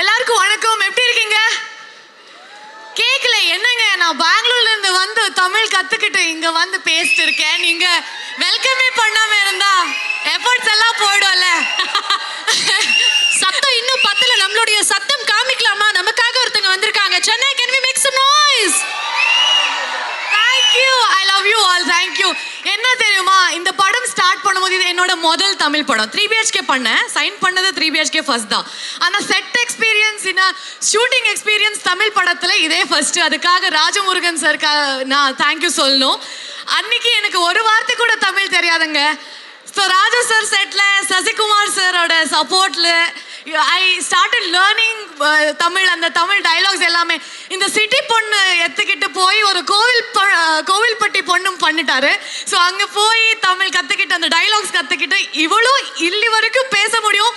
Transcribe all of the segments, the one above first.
எல்லாருக்கும் வணக்கம். எப்படி இருக்கீங்க? கேக்கல என்னங்க? நான் பெங்களூர்ல இருந்து வந்து தமிழ் கத்துக்கிட்டு இங்க வந்து பேசிட்டு இருக்கேன் நீங்க வெல்கமே பண்ணாம இருந்தா எஃபர்ட்ஸ் எல்லாம் போயிடும்ல. சத்தம் இன்னும் பத்தல. நம்மளுடைய சத்தம் காமிக்கலாமா? நமக்காக ஒருத்தங்க வந்திருக்காங்க. Chennai can we make some noise thank you I love you all thank you என்ன தெரியுமா? இந்த படம் ஸ்டார்ட் பண்ணும்போது இது என்னோட முதல் தமிழ் படம். த்ரீ பிஹெச்கே பண்ணேன். சைன் பண்ணது த்ரீ பிஹெச்கே ஃபர்ஸ்ட் தான். ஆனால் செட் எக்ஸ்பீரியன்ஸ் இன்னும் ஷூட்டிங் எக்ஸ்பீரியன்ஸ் தமிழ் படத்தில் இதே ஃபர்ஸ்ட் அதுக்காக ராஜமுருகன் சார்க்கா நான் தேங்க்யூ சொல்லணும். அன்னைக்கு எனக்கு ஒரு வார்த்தை கூட தமிழ் தெரியாதுங்க. ஸோ ராஜு சார் செட்டில் சசிகுமார் சாரோட சப்போர்ட்டில் ஐ ஸ்டார்டட் லேர்னிங் தமிழ் அந்த தமிழ் டைலாக்ஸ் எல்லாமே. இந்த சிட்டி பொண்ணு எத்துக்கிட்டு போய் ஒரு கோவில் ப- uh, கோவில்பட்டி பொண்ணும் பண்ணிட்டாரு. ஸோ அங்கே போய் தமிழ் கற்றுக்கிட்டு அந்த டைலாக்ஸ் கற்றுக்கிட்டு இவ்வளோ இல்லி வரைக்கும் பேச முடியும்.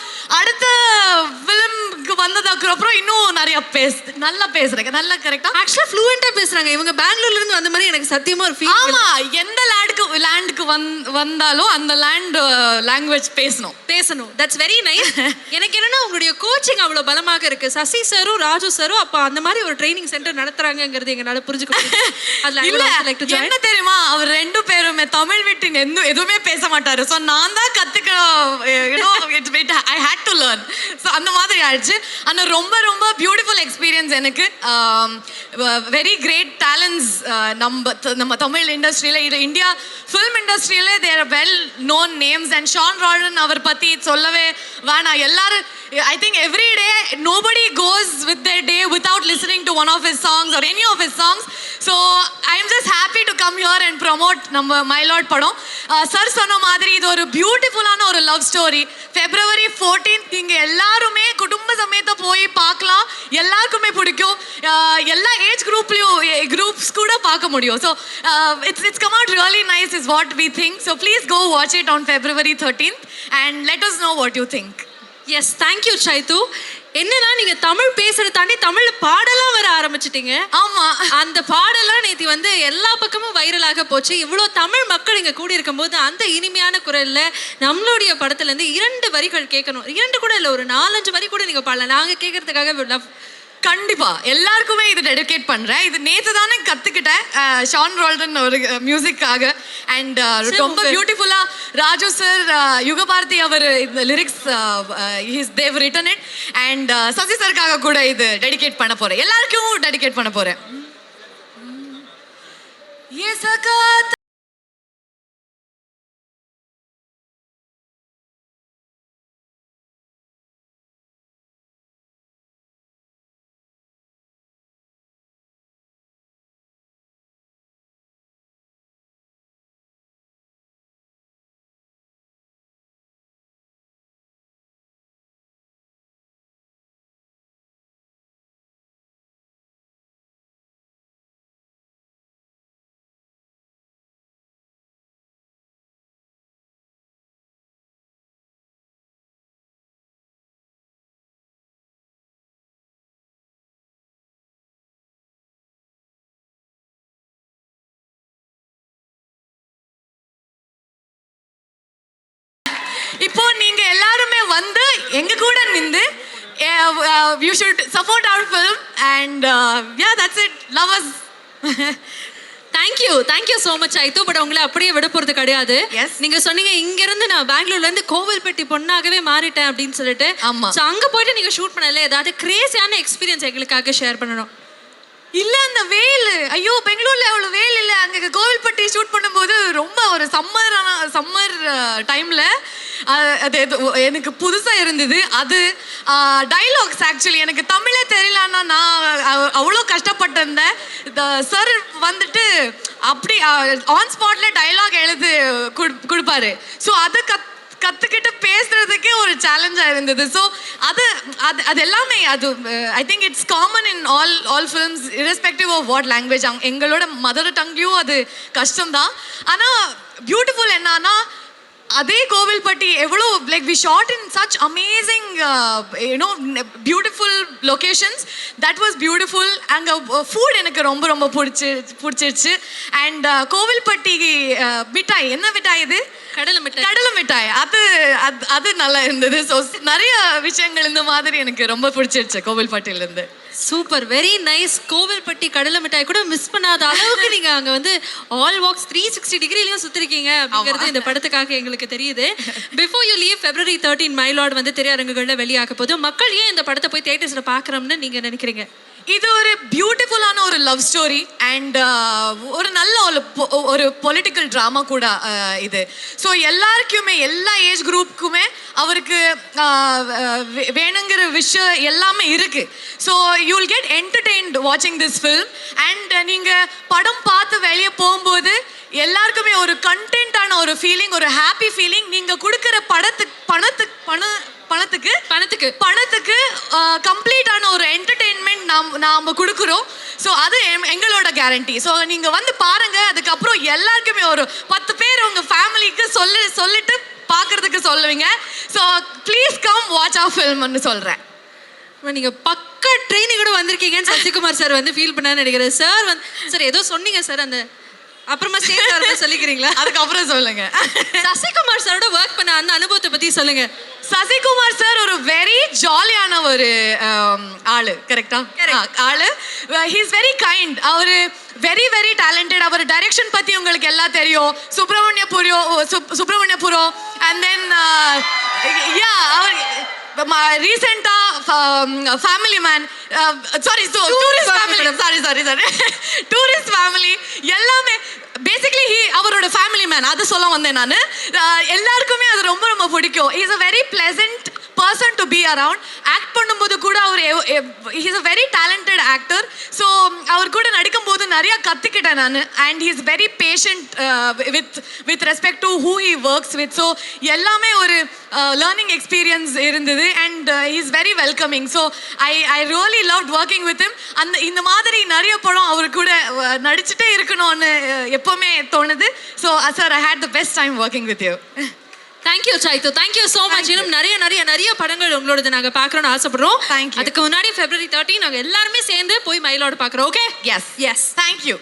வந்ததுக்கு அப்புறம் இன்னும் நிறைய பேச நல்லா பேசுறேங்க நல்லா கரெக்டாக ஆக்சுவலா ஃப்ளூயண்டா பேசுறாங்க. இவங்க பெங்களூர்ல இருந்து வந்த மாதிரி எனக்கு சத்தியமா ஒரு ஃபீல் ஆமா எந்த லேண்டுக்கு லேண்டுக்கு வந் வந்தாலும் அந்த லேண்ட் லாங்குவேஜ் பேசணும். பேசணும். தட்ஸ் வெரி நைஸ் எனக்கு என்னன்னா உங்களுடைய கோச்சிங் அவ்வளவு பலமாக இருக்கு. சசி சாரும் ராஜு சாரும் அப்ப அந்த மாதிரி ஒரு ட்ரைனிங் சென்டர் நடத்துறாங்கங்கிறது எங்களால புரிஞ்சுக்க. அதுல. என்ன தெரியுமா? அவர் ரெண்டு பேருமே தமிழ் விட்டு எந்த எதுவுமே பேச மாட்டாரு. ஸோ நான் தான் கற்றுக்க I hate to learn so அந்த மாதிரி ஆயிடுச்சு. ஆனால் ரொம்ப ரொம்ப பியூட்டிஃபுல் எக்ஸ்பீரியன்ஸ் எனக்கு. வெரி கிரேட் டேலண்ட்ஸ் நம்ம நம்ம தமிழ் இண்டஸ்ட்ரியில் இது இந்தியா ஃபிலிம் இண்டஸ்ட்ரியில் their well known names and Sean Roldan அவர் பற்றி சொல்லவே வேணாம். எல்லாரும் I think every day nobody goes with the day without listening to one of his songs or any of his songs so come here and promote நம்ம myeloid படம். Sir சொன்ன மாதிரி இது ஒரு பியூட்டிஃபுல்லான ஒரு லவ் ஸ்டோரி ஃபெப்ரவரி ஃபோர்டீன்த் நீங்கள் எல்லாருமே குடும்ப சமயத்தை போய் பார்க்கலாம். எல்லாருக்குமே பிடிக்கும். எல்லா ஏஜ் குரூப்லேயும் குரூப்ஸ் கூட பார்க்க முடியும். So it's it's come out really nice is what we think so please go watch it on February thirteenth and let us know what you think yes thank you சைத்து என்னன்னா நீங்க தமிழ் பேசுகிறத தாண்டி தமிழில் பாடலாம் வர ஆரம்பிச்சிட்டீங்க ஆமாம் அந்த பாடலாம் நேத்தி வந்து எல்லா பக்கமும் வைரலாக போச்சு. இவ்வளோ தமிழ் மக்கள் இங்க கூடி இருக்கும்போது அந்த இனிமையான குரல்ல நம்மளுடைய படத்துல இருந்து இரண்டு வரிகள் கேட்கணும். இரண்டு கூட இல்ல ஒரு நாலஞ்சு வரி கூட நீங்க பாடலாம். நாங்க கேட்கறதுக்காக கண்டிப்பா எல்லாருக்குமே இது டெடிகேட் பண்றேன் இது நேத்து தானே கத்துக்கிட்டேன் அஹ், ஷான் ரோல்டன் ஒரு மியூசிக்காக அண்ட் ரொம்ப Super. பியூட்டிஃபுல்லா ராஜு சார் யுகபாரதி அவர் இந்த lyrics he's they've written it and Sasi சருக்காக கூட இது டெடிகேட் பண்ண போறேன் எல்லாருக்கும் டெடிகேட் பண்ண போறேன் ये सका இப்போ நீங்க எல்லாருமே வந்து எங்க கூட நின்று you should support our film and yeah that's it love us thank you thank you so much ஐத்து but உங்களை அப்படியே விட போறது கிடையாது. Yes. நீங்க சொன்னீங்க இங்க இருந்து நான் பெங்களூர்ல இருந்து கோவில்பட்டி பொண்ணாகவே மாறிட்டேன் அப்படின்னு சொல்லிட்டு. ஆமா. So, அங்க போயிட்டு நீங்க ஷூட் பண்ணல. ஏதாவது கிரேசியான எக்ஸ்பீரியன்ஸ் எங்களுக்காக ஷேர் பண்ணணும். இல்ல அந்த வெயில் ஐயோ பெங்களூர்ல அவ்வளவு வெயில் இல்ல. அங்க கோவில்பட்டி ஷூட் பண்ணும்போது ரொம்ப ஒரு சம்மர் சம்மர் டைமில் uh, அது எனக்கு புதுசாக இருந்தது. அது டைலாக்ஸ் ஆக்சுவலி எனக்கு தமிழே தெரியலன்னா நான் அவ்வளோ கஷ்டப்பட்டிருந்தேன். சார் வந்துட்டு அப்படி ஆன் ஸ்பாட்ல டைலாக் எழுது கொடுப்பாரு. ஸோ அது கத் கற்றுக்கிட்டு பேசுறதுக்கே ஒரு சேலஞ்சாக இருந்தது. ஸோ அது அது அது எல்லாமே அது I think it's common in all all films irrespective of what language எங்களோட மதர் டங்லேயும் அது கஷ்டம்தான். ஆனால் பியூட்டிஃபுல் என்னன்னா அதே கோவில்பட்டி எவ்வளோ like we shot in such amazing you know beautiful locations that was beautiful அங்கே ஃபுட் எனக்கு ரொம்ப ரொம்ப பிடிச்சி பிடிச்சிருச்சு. அண்ட் கோவில்பட்டி uh, மிட்டாய். என்ன மிட்டாய் இது? கடலை மிட்டாய். கடலை மிட்டாய். அது அது அது நல்லா இருந்தது. ஸோ நிறைய விஷயங்கள் இந்த மாதிரி எனக்கு ரொம்ப பிடிச்சிருச்சு கோவில்பட்டியில இருந்து சூப்பர் வெரி நைஸ் கோவில்பட்டி கடலை மிட்டாய் கூட மிஸ் பண்ணாத அளவுக்கு நீங்க அங்க வந்து ஆல் வாக்ஸ் த்ரீ சிக்ஸ்டி டிகிரிலையும் சுத்திருக்கீங்க அப்படிங்கிறது இந்த படத்துக்காக எங்களுக்கு தெரியுது. Before you leave February thirteen myeloid வந்து திரையரங்குகள்ல வெளியாக போது மக்கள் ஏன் இந்த படத்தை போய் தியேட்டர்ஸ்ல பாக்குறோம்னு நீங்க நினைக்கிறீங்க? இது ஒரு பியூட்டிஃபுல்லான ஒரு லவ் ஸ்டோரி அண்ட் ஒரு நல்ல ஒரு ஒரு பொலிட்டிக்கல் ட்ராமா கூட uh, இது. ஸோ எல்லாருக்குமே எல்லா ஏஜ் குரூப்புக்குமே அவருக்கு uh, வேணுங்கிற விஷயம் எல்லாமே இருக்கு. So you will get entertained வாட்சிங் திஸ் ஃபில்ம் அண்ட் நீங்கள் படம் பார்த்து வெளியே போகும்போது எல்லாருக்குமே ஒரு கண்டென்ட்டான ஒரு ஃபீலிங் ஒரு ஹாப்பி ஃபீலிங் நீங்கள் கொடுக்குற படத்துக்கு பணத்துக்கு பண பணத்துக்கு பணத்துக்கு. பணத்துக்கு ஒரு என்டர்டெயின்மெண்ட் நாம் நாம் கொடுக்குறோம். ஸோ அது எங்களோட கேரண்டி ஸோ நீங்கள் வந்து பாருங்க அதுக்கப்புறம் எல்லாருக்குமே ஒரு பத்து பேர் உங்கள் ஃபேமிலிக்கு சொல்லி சொல்லிட்டு பார்க்கறதுக்கு சொல்லுவீங்க. So please come watch of ஃபில்ம்னு சொல்கிறேன் நீங்கள் நீங்க பக்க ட்ரைனிங் கூட வந்திருக்கீங்கன்னு சசிகுமார் சார் வந்து ஃபீல் பண்ணான்னு நினைக்கிறேன். சார் வந்து சார் ஏதோ சொன்னீங்க சார் அந்த அப்புறமா ஸ்டேஜ் வரப்ப சொல்லிக்கிறீங்களா? அதுக்கப்புறம் சொல்லுங்க. சசிகுமார் சாரோட ஒர்க் பண்ண அந்த அனுபவத்தை பத்தி சொல்லுங்க. சசிகுமார் சார் ஒரு வெரி ஜாலியான ஒரு ஆம், ஆளு கரெக்டா ஆளு. ஹீஸ் வெரி கைண்ட் அவரு வெரி வெரி டேலண்டட் அவர் டைரக்ஷன் பத்தி உங்களுக்கு எல்லாம் தெரியும். Subramaniapuram Subramaniapuram and then yeah அவர் ரீசெண்டா family man sorry tourist family sorry sorry sorry tourist family எல்லாமே பேசிக்லி ஹி அவரோட ஃபேமிலி மேன் அது சொல்ல வந்தேன் நான். எல்லாருக்குமே அது ரொம்ப ரொம்ப பிடிக்கும். Is a very pleasant person to be around act பண்ணும்போது கூட அவர் is a very talented actor so அவர் கூட நடிக்கும்போது நிறைய கற்றுக்கிட்டேன் நான். And he is very patient with with respect to who he works with so எல்லாமே ஒரு uh, லேர்னிங் எக்ஸ்பீரியன்ஸ் இருந்தது. And is very welcoming so I I really love working with him அந்த இந்த மாதிரி நிறைய படம் அவர் கூட uh, நடிச்சுட்டே இருக்கணும்னு uh, எப்போவுமே தோணுது. So sir I had the best time working with you thank you சாய்த்து தேங்க்யூ ஸோ மச் இன்னும் நிறைய நிறைய நிறைய படங்கள் உங்களோடது நாங்க பார்க்கணும்னு ஆசைப்படுறோம். Thank you. அதுக்கு முன்னாடி பிப்ரவரி தேர்ட்டி நாங்க எல்லாருமே சேர்ந்து போய் மயிலோட பார்க்குறோம் ஓகே எஸ் எஸ் தேங்க்யூ